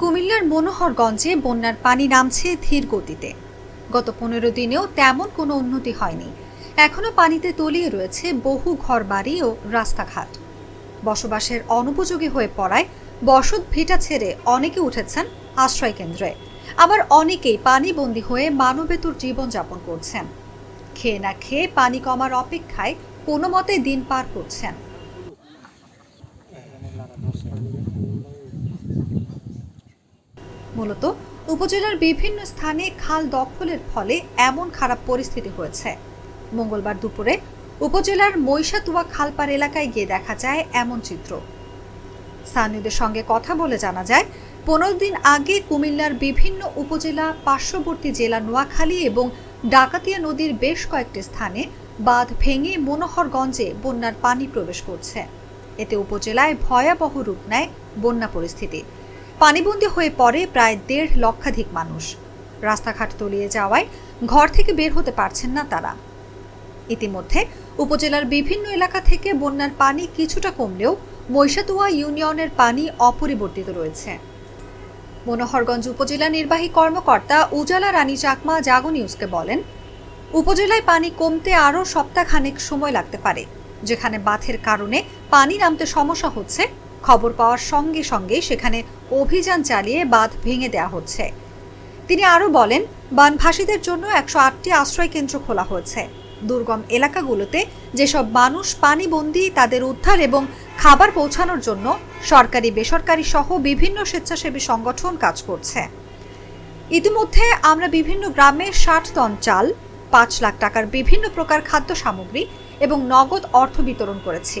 কুমিল্লার মনোহরগঞ্জে বন্যার পানি নামছে ধীর গতিতে। গত পনেরো দিনেও তেমন কোনো উন্নতি হয়নি। এখনও পানিতে তলিয়ে রয়েছে বহু ঘরবাড়ি ও রাস্তাঘাট। বসবাসের অনুপযোগী হয়ে পড়ায় বসত ভিটা ছেড়ে অনেকে উঠেছেন আশ্রয় কেন্দ্রে। আবার অনেকেই পানিবন্দী হয়ে মানবেতুর জীবনযাপন করছেন। খেয়ে না খেয়ে পানি কমার অপেক্ষায় কোনো মতে দিন পার করছেন। মূলত উপজেলার বিভিন্ন স্থানে খাল দখলের ফলে এমন খারাপ পরিস্থিতি হয়েছে। মঙ্গলবার দুপুরে উপজেলার মৈশাতুয়া খালপার এলাকায় গিয়ে দেখা যায় এমন চিত্র। স্থানীয়দের সঙ্গে কথা বলে জানা যায়, পনেরো দিন আগে কুমিল্লার বিভিন্ন উপজেলা, পার্শ্ববর্তী জেলা নোয়াখালী এবং ডাকাতিয়া নদীর বেশ কয়েকটি স্থানে বাঁধ ভেঙে মনোহরগঞ্জে বন্যার পানি প্রবেশ করছে। এতে উপজেলায় ভয়াবহ রূপ নেয় বন্যা পরিস্থিতি। পানিবন্দী হয়ে পড়ে প্রায় দেড় লক্ষাধিক মানুষ। রাস্তাঘাট তলিয়ে যাওয়ায় ঘর থেকে বের হতে পারছেন না তারা। ইতিমধ্যে উপজেলার বিভিন্ন এলাকা থেকে বন্যার পানি কিছুটা কমলেও মৈশাতুয়া ইউনিয়নের পানি অপরিবর্তিত রয়েছে। মনোহরগঞ্জ উপজেলা নির্বাহী কর্মকর্তা উজালা রানী চাকমা জাগো নিউজকে বলেন, উপজেলায় পানি কমতে আরও সপ্তাহখানেক সময় লাগতে পারে, যেখানে বাঁধের কারণে পানি নামতে সমস্যা হচ্ছে খবর পাওয়ার সঙ্গে সঙ্গে সেখানে অভিযান চালিয়ে বাঁধ ভেঙে দেওয়া হচ্ছে। তিনি আরও বলেন, বানভাসীদের জন্য একশো আটটি আশ্রয় কেন্দ্র খোলা হয়েছে। দুর্গম এলাকাগুলোতে যেসব মানুষ পানিবন্দী, তাদের উদ্ধার এবং খাবার পৌঁছানোর জন্য সরকারি, বেসরকারি সহ বিভিন্ন স্বেচ্ছাসেবী সংগঠন কাজ করছে। ইতিমধ্যে আমরা বিভিন্ন গ্রামে ষাট টন চাল, পাঁচ লাখ টাকার বিভিন্ন প্রকার খাদ্য সামগ্রী এবং নগদ অর্থ বিতরণ করেছি।